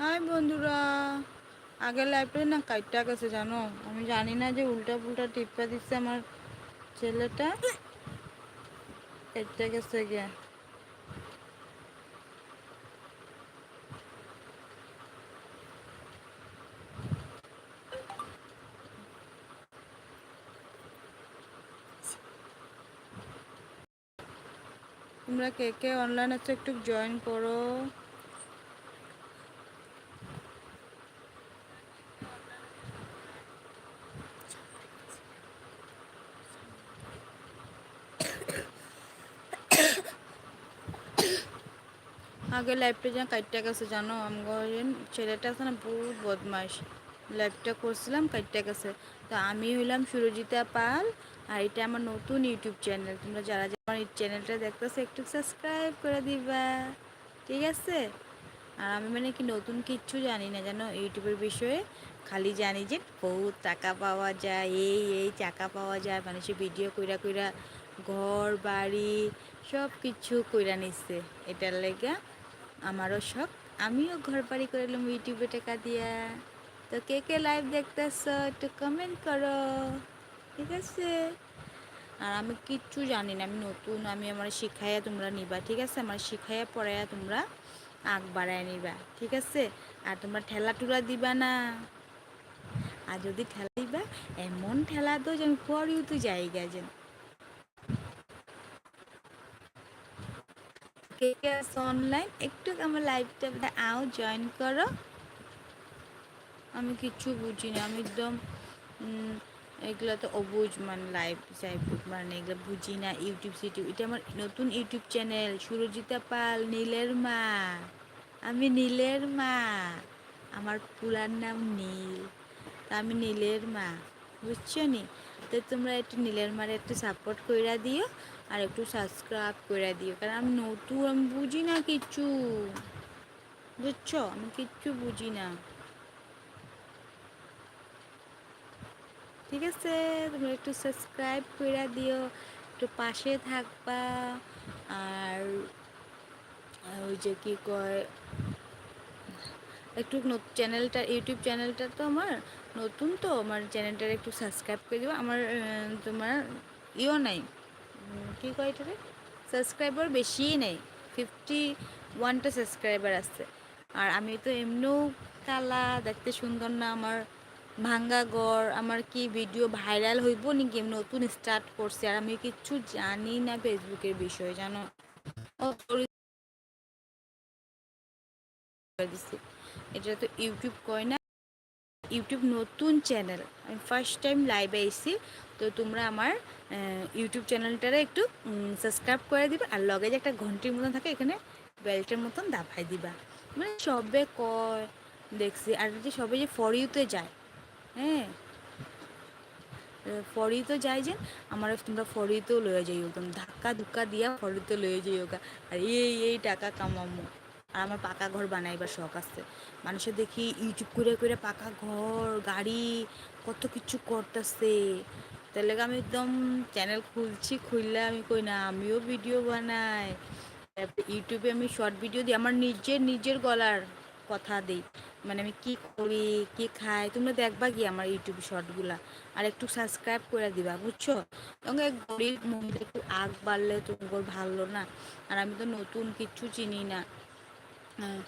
High বন্ধুরা, আগের লাইফে না কাইটটা গেছে, জানো? আমি জানি না যে উল্টা পুল্টা টিপা দিচ্ছে আমার ছেলেটা। কাইটটা গেছে গিয়া। তোমরা কে কে অনলাইন আছে একটু জয়েন করো। আগে লাইফটা যেন কাইটটা গেছে জানো? আমার ছেলেটা আছে না, বহুত বদমাস লাইফটা করছিলাম কাইটটা গেছে তো আমি হইলাম সুরজিতা পাল, আর এটা আমার নতুন ইউটিউব চ্যানেল তোমরা যারা যারা এই চ্যানেলটা দেখতেছো, একটু সাবস্ক্রাইব করে দিবা। ঠিক আছে? আর আমি মানে কি নতুন কিচ্ছু জানি না, জানো? ইউটিউবের বিষয়ে খালি জানি যে বহুত টাকা পাওয়া যায়, এই এই টাকা পাওয়া যায়। মানুষের ভিডিও কইরা কইরা ঘর, বাড়ি সব কিছু কইরা নিচ্ছে এটার লেগা আমারও শখ। আমিও ঘর বাড়ি করলাম ইউটিউবে টাকা দিয়া। তো কে কে লাইভ দেখতেছ একটু কমেন্ট করো। ঠিক আছে? আর আমি কিচ্ছু জানি না, আমি নতুন, আমি আমার শিখাইয়া তোমরা নিবা। ঠিক আছে? আমার শিখাইয়া পড়াইয়া তোমরা আগ বাড়ায় নিবা। ঠিক আছে? আর তোমরা ঠেলা টুলা দিবা না। আর যদি ঠেলা দিবা, এমন ঠেলা দো যেন পরেও তো জায়গা যেন কে কে অনলাইন একটু আমার লাইভটা আও জয়েন করো। আমি কিচ্ছু বুঝি না আমি একদম এগুলো তো অবুঝ মানে লাইভ সাইভ মানে এগুলো বুঝি না। ইউটিউব সিটিউব এটা আমার নতুন ইউটিউব চ্যানেল সুরজিতা পাল, নীলের মা। আমি নীলের মা। আমার পুরার নাম নীল। তা আমি নীলের মা। বুঝছ নি? তো তোমরা একটু নীলের মারে একটু সাপোর্ট কইরা দিও। আর একটু সাবস্ক্রাইব করে দিও, কারণ আমি নতুন, আমি বুঝি না কিচ্ছু। বুঝছ? আমি কিচ্ছু বুঝি না। ঠিক আছে? তোমরা একটু সাবস্ক্রাইব করে দিও, একটু পাশে থাকবা। আর ওই যে কি কয়, একটু চ্যানেলটা, ইউটিউব চ্যানেলটা তো আমার নতুন তো, আমার চ্যানেলটার একটু সাবস্ক্রাইব করে দিও আমার তোমার ইও নাই। কি কয় এটারে সাবস্ক্রাইবার বেশিই নেই। ফিফটি ওয়ানটা সাবস্ক্রাইবার আছে। আর আমি তো এমনিও কালা, দেখতে সুন্দর না, আমার ভাঙ্গা গড় আমার কি ভিডিও ভাইরাল হইব নাকি? নতুন স্টার্ট করছি। আর আমি কিচ্ছু জানি না ফেসবুকের বিষয়ে, জানো? এটা তো ইউটিউব কয় না? ইউটিউব নতুন চ্যানেল আমি ফার্স্ট টাইম লাইভে এসেছি তো তোমরা আমার ইউটিউব চ্যানেলটারে একটু সাবস্ক্রাইব করে দিবে আর লগে যে একটা ঘন্টির মতন থাকে, এখানে বেল্টের মতন দাফাই দিবা। মানে সবে কয়, দেখছি, আর যে সবে যে ফর ইউতে যায় হ্যাঁ? ফরিতো যাই যে, আমার তোমরা ফরিতেও লয়ে যাই একদম ধাক্কা ধুক্কা দিয়া ফরিতে লয়ে যাই ওগা আর এই এই টাকা কামামো। আর আমার পাকা ঘর বানাইবার শখ আছে। মানুষের দেখি ইউটিউব করে করে পাকা ঘর, গাড়ি, কত কিছু করতেছে। তাহলে আমি একদম চ্যানেল খুলছি? খুললে আমি কই না আমিও ভিডিও বানাই। ইউটিউবে আমি শর্ট ভিডিও দিই আমার নিজের নিজের গলার কথা দিই। মানে আমি কি করি কি খাই তোমরা দেখবা কি আমার ইউটিউব শর্টগুলা আর একটু সাবস্ক্রাইব করে দিবা বুঝছ? তোমাকে গরিব মহিলা একটু আগ বাড়লে তোমার ভালো না। আর আমি তো নতুন কিচ্ছু চিনি না। আহ,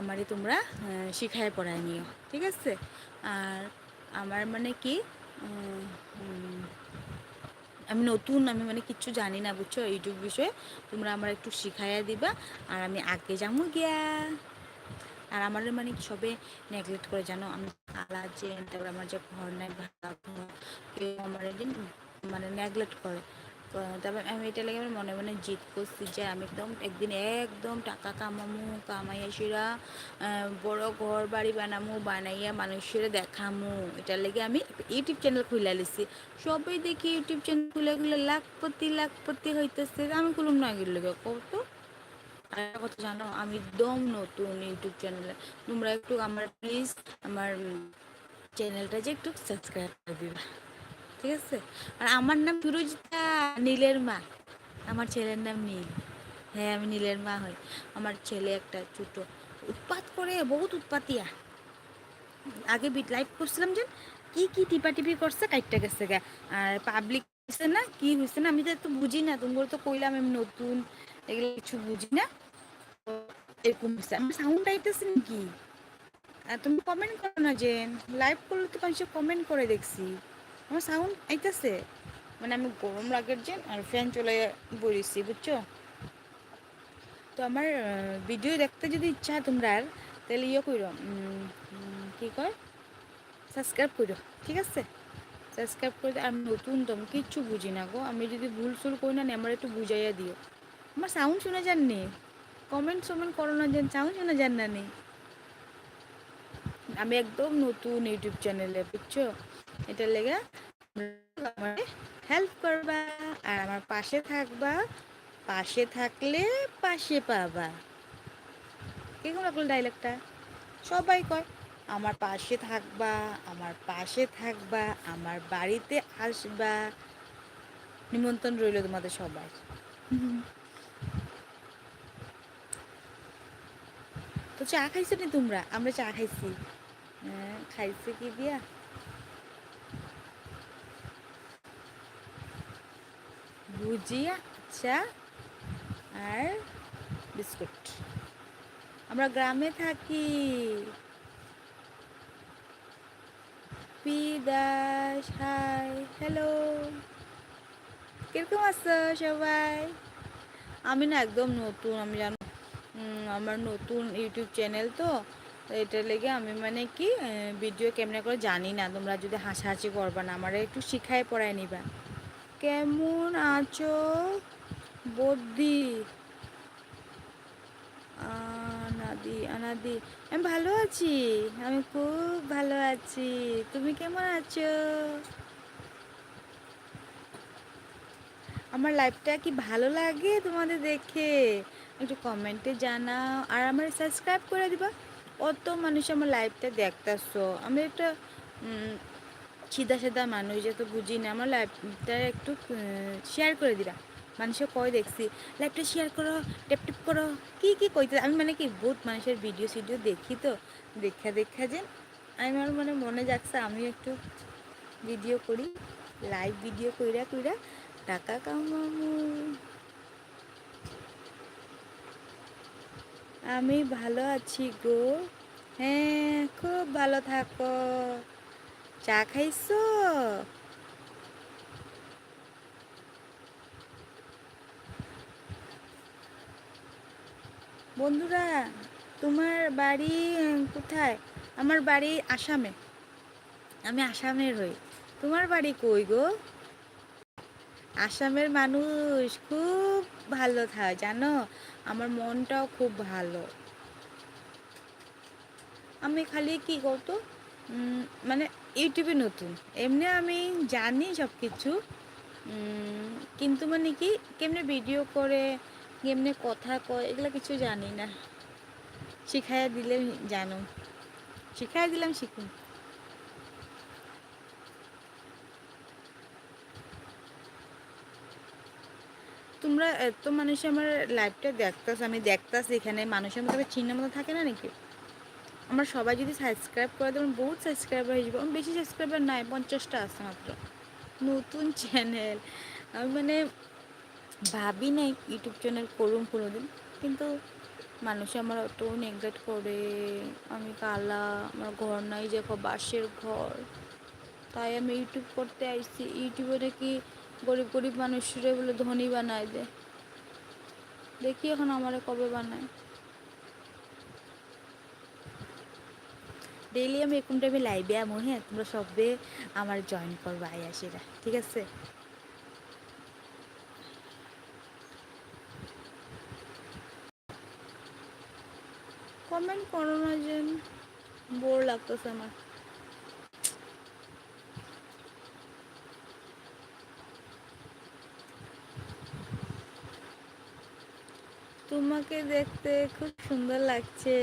আমারে তোমরা শিখায় পড়ায় নিও ঠিক আছে? আর আমার মানে কি আমি নতুন, আমি মানে কিচ্ছু জানি না, বুঝছ? ইউটিউব বিষয়ে। তোমরা আমার একটু শিখাইয়া দিবা, আর আমি আগে যাব গিয়া। আর আমার মানে সবে নেগলেক্ট করে, জানো? আমি কালা যে, তারপর আমার যে ঘর নাই, ভাড়া কেউ আমার মানে নেগলেক্ট করে। তারপর আমি এটা লেগে আমার মনে মনে জিত করছি যে আমি একদম একদিন একদম টাকা কামামু, কামাইয়া বড় ঘর বাড়ি বানামু, বানাইয়া মানুষের দেখামু। এটার লেগে আমি ইউটিউব চ্যানেল খুলে লিছি। সবাই দেখি ইউটিউব চ্যানেল খুলে খুলে লাখপতি লাখপতি হইতেছে। আমি খুলুম না এগুলো কত একটা কথা জানো, আমি একদম নতুন ইউটিউব চ্যানেলে তোমরা একটু আমার প্লিজ আমার চ্যানেলটা যে একটু সাবস্ক্রাইব করে দিবা। ঠিক আছে? আর আমার নাম সুরজিতা, নীলের মা। আমার ছেলের নাম নীল। হ্যাঁ আমি নীলের মা হই। আমার ছেলে একটা ছোটো উৎপাত করে, বহুত উৎপাতিয়া। আগে বিট লাইভ করছিলাম যে, কি কি টিপা টিপি করছে, কাইটটা গেছে গা। আর পাবলিক হয়েছে না, কি হয়েছে না, আমি তো একটু বুঝি না। তুমি তো কইলাম আমি নতুন, এগুলো কিছু বুঝি না। এরকম হয়েছে আমি সাউন্ড আইতেছি নাকি? তুমি কমেন্ট করো না যে লাইভ করলে তো মানুষ কমেন্ট করে দেখছি। আমার সাউন্ড আইতেছে। মানে আমি গরম লাগের যে আর ফ্যান চলে বলেছি বুঝছ? তো আমার ভিডিও দেখতে যদি ইচ্ছা তোমরা আর, তাহলে ইয়ে করো কি কয়? সাবস্ক্রাইব করো ঠিক আছে? সাবস্ক্রাইব করে আমি নতুন, তো কিচ্ছু বুঝি না গো। আমি যদি ভুল সুল করি না, আমার একটু বুঝাইয়া দিও। আমার সাউন্ড শুনে যান নি? কমেন্ট সমেন্ট করো না যেন সাউন্ড শুনে যান না নেই আমি একদম নতুন ইউটিউব চ্যানেলে বুঝছ? এটা লেগে আমার হেল্প করবা আর আমার পাশে থাকবা, পাশে থাকলে পাশে পাবা। কেমন লাগল ডাইলগটা সবাই কয়, আমার পাশে থাকবা, আমার পাশে থাকবা, আমার বাড়িতে আসবা। নিমন্ত্রণ রইল তোমাদের সবাই তো চা খাইছো নি তোমরা? আমরা চা খাইছি। হ্যাঁ খাইছে কি দিয়া? ভুজিয়া চা আর বিস্কুট আমরা গ্রামে থাকি পি হাই হ্যালো কীরকম আছো সবাই আমি না একদম নতুন আমি জানো আমার নতুন ইউটিউব চ্যানেল তো এটা লেগে আমি মানে কি ভিডিও কেমনে করে জানি না তোমরা যদি হাসাহাসি করবা না আমার একটু শিখায় পড়ায় নিবা কেমন আছো বদ্দি আনাদি আনাদি, আমি ভালো আছি, আমি খুব ভালো আছি। তুমি কেমন আছো? আমার লাইফটা কি ভালো লাগে তোমাদের দেখে? একটু কমেন্টে জানাও, আর আমার সাবস্ক্রাইব করে দিবা। অত মানুষ আমার লাইফটা দেখতেছো। আমি একটা সিধা সাদা মানুষ যত বুঝি না। আমার লাইফটা একটু শেয়ার করে দিবা মানুষে কয় দেখছি লাইভটা শেয়ার করো টেপ টেপ করো। কি কি কইতে, আমি মানে কি বহুত মানুষের ভিডিও সিডিও দেখি তো। দেখা দেখা যে আমি আমার মানে মনে যাচ্ছে আমি একটু ভিডিও করি লাইভ ভিডিও কইরা কইরা টাকা কামামু আমি ভালো আছি গো। হ্যাঁ খুব ভালো থাকো। চা খাইছো? বন্ধুরা, তোমার বাড়ি কোথায়? আমার বাড়ি আসামে। আমি আসামের হই তোমার বাড়ি কই গো? আসামের মানুষ খুব ভালো থাকে, জানো? আমার মনটাও খুব ভালো। আমি খালি কি করতো? মানে ইউটিউবে নতুন। এমনি আমি জানি সব কিছু কিন্তু মানে কি, কেমনে ভিডিও করে, কেমনে কথা কয়, এগুলো কিছু জানি না। শিখাইয়া দিলে জানো। শিখাইয়া দিলাম, শিখুন। তোমরা এত মানুষ আমার লাইভটা দেখতাস আমি দেখতাস এখানে। মানুষের মতো চিহ্ন মতো থাকে না নাকি? আমার সবাই যদি সাবস্ক্রাইব করে দেবেন বহুত সাবস্ক্রাইবার হয়ে যাবে। আমার বেশি সাবস্ক্রাইবার নাই, পঞ্চাশটা আছে মাত্র। নতুন চ্যানেল আমি মানে ভাবি নাই ইউটিউব চ্যানেল করুন কোনোদিন, কিন্তু মানুষ আমার অত নেগলেক্ট করে। আমি কালা, আমার ঘর নাই যে বাঁশের ঘর। তাই আমি ইউটিউব করতে আইছি। ইউটিউবে নাকি গরিব গরিব মানুষরে বলে ধনী বানায় দে দেখি এখন আমার কবে বানায়। ডেইলি আমি এরকম টাইমে লাইভে আমো হ্যাঁ তোমরা সবে আমার জয়েন করব আই আসিরা ঠিক আছে? কমেন্ট করো না যে বোর লাগতেছে আমার। তোমাকে দেখতে খুব সুন্দর লাগছে।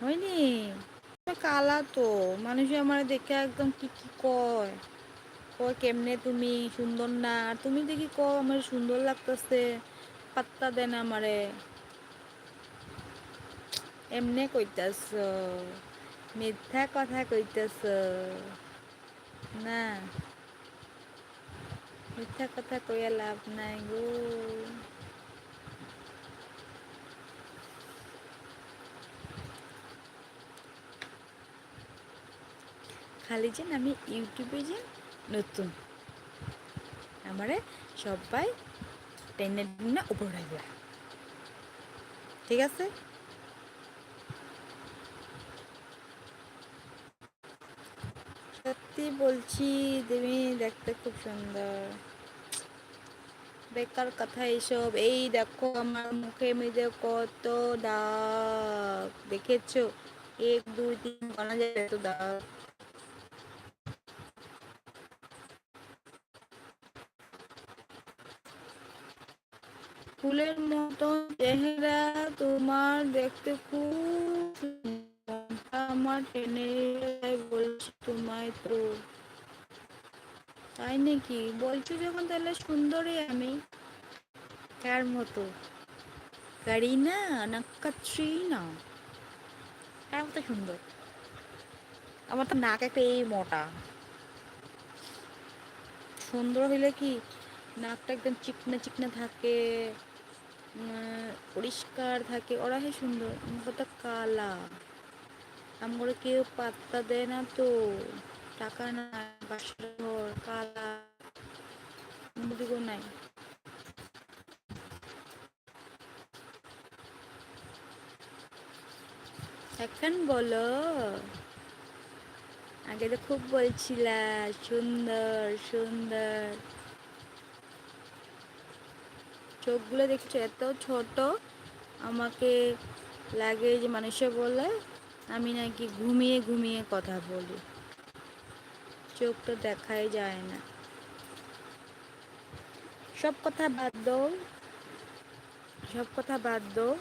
হয়নি? কালা তো। মানুষ আমার দেখে একদম কি কি কয়? কয় কেমনে তুমি? সুন্দর না? আর তুমি দেখি ক আমার সুন্দর লাগতেছে। পাত্তা দেন আমারে। এমনে কইতাছ। মিথ্যা কথা কইতাছ। না। মিথ্যা কথা কইয়া লাভ নাই গো। খালি যেন আমি ইউটিউবে যে নতুন, আমারে সবাই টেনে টেনে উপর ঠিক আছে? সত্যি বলছি, তুমি দেখতে খুব সুন্দর। বেকার কথা এইসব। এই দেখো আমার মুখে মেঝে কত দাগ। দেখেছ? এক, দুই, তিন গনা যায় এত দাগ। ফুলের মতন চেহারা তোমার দেখতে খুব আমার টেনে বলছি তোমায় তো। তাই নাকি? বলছো যখন তাহলে সুন্দরই আমি। কার মতো। কারিনা না। কাটরিনা কার মতো সুন্দর। আমার তো নাক একটা এই মোটা। সুন্দর হইলে কি নাকটা একদম চিকনা চিকনা থাকে? পরিষ্কার থাকে। ওরা সুন্দর। কথা কালা। আমার কেউ পাত্তা দেয় না তো। টাকা নাই, বাসার ঘর, কালা। মুদিগো নাই। এখন বলো, আগে তো খুব বলছিলা, সুন্দর সুন্দর। চোখগুলো দেখছ? এত ছোট। আমাকে লাগে যে মানুষে বলে আমি নাকি ঘুমিয়ে ঘুমিয়ে কথা বলি। চোখ তো দেখাই যায় না। সব কথা বাদ দাও। সব কথা বাদ দাও।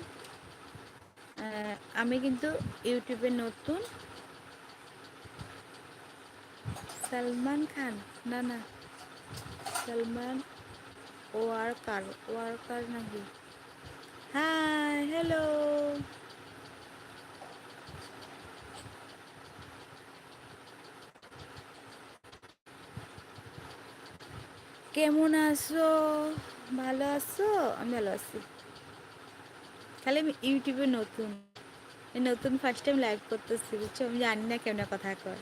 আমি কিন্তু ইউটিউবে নতুন। সালমান খান? না না। সালমান ওয়ার্কার ওয়ার্কার নাকি? হাই হ্যালো কেমন আছো? ভালো আছো? আমি ভালো আছি। খালি আমি ইউটিউবে নতুন নতুন ফার্স্ট টাইম লাইভ করতেছি, বুঝছ? আমি জানি না কেমন কথা কয়।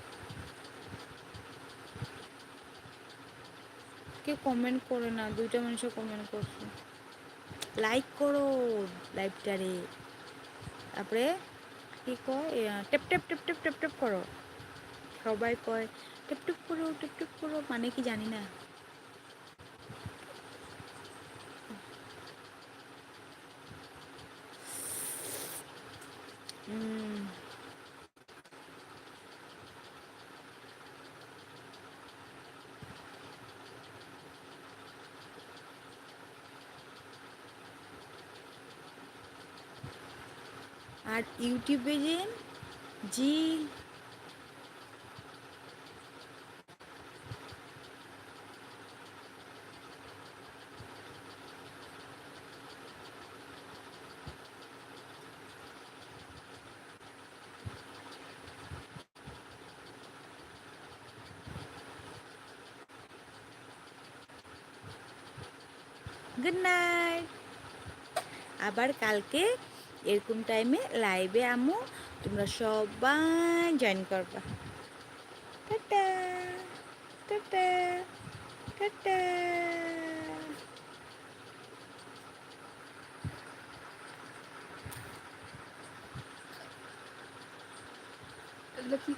কেউ কমেন্ট করে না, দুইটা মানুষও কমেন্ট করছে। লাইক করো লাইভটারে তারপরে কি কয়? Tap tap tap tap tap tap করো। সবাই কয় টেপ টেপ করো টেপ টেপ করো। মানে কি জানি না। আর ইউটিউবে যে জি গুড নাইট। আবার কালকে এরকম টাইমে লাইভে আমু তোমরা সবাই জয়েন করবা। Tata tata tata. কি